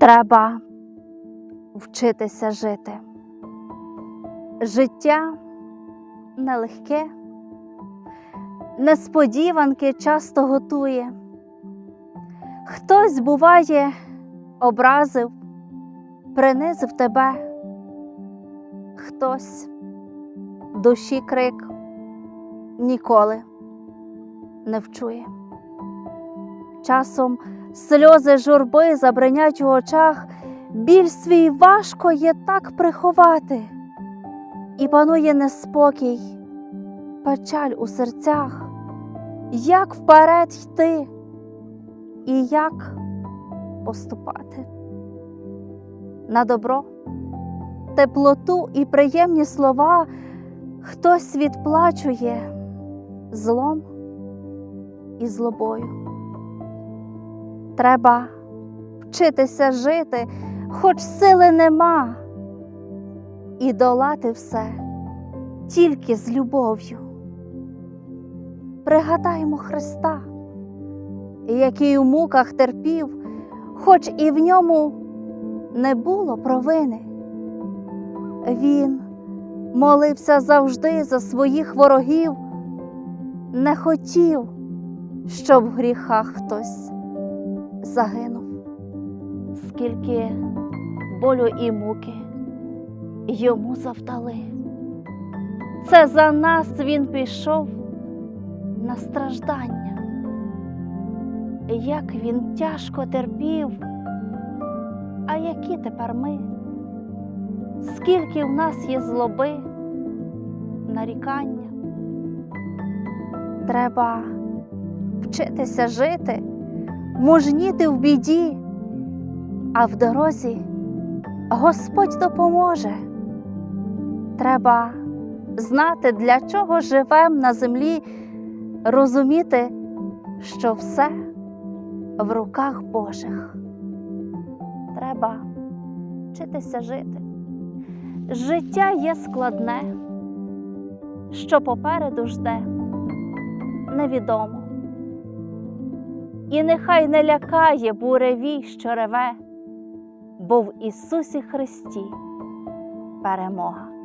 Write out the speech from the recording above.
Треба вчитися жити. Життя нелегке, несподіванки часто готує. Хтось, буває, образив, принизив тебе, хтось душі крик ніколи не вчує. Часом сльози журби забринять у очах, біль свій важко є так приховати, і панує неспокій, печаль у серцях, як вперед йти? І як поступати. На добро, теплоту і приємні слова. Хтось відплачує злом і злобою. Треба вчитися жити, хоч сили нема, і долати все тільки з любов'ю. Пригадаймо Христа, який у муках терпів, хоч і в ньому не було провини. Він молився завжди за своїх ворогів, не хотів, щоб в гріхах хтось загинув, скільки болю і муки йому завдали. Це за нас він пішов на страждання. Як він тяжко терпів, а які тепер ми? Скільки в нас є злоби, нарікання? Треба вчитися жити, мужніти в біді, а в дорозі Господь допоможе. Треба знати, для чого живем на землі, розуміти, що все в руках Божих. Треба вчитися жити. Життя є складне, що попереду жде, невідомо. І нехай не лякає буревій, що реве, бо в Ісусі Христі перемога.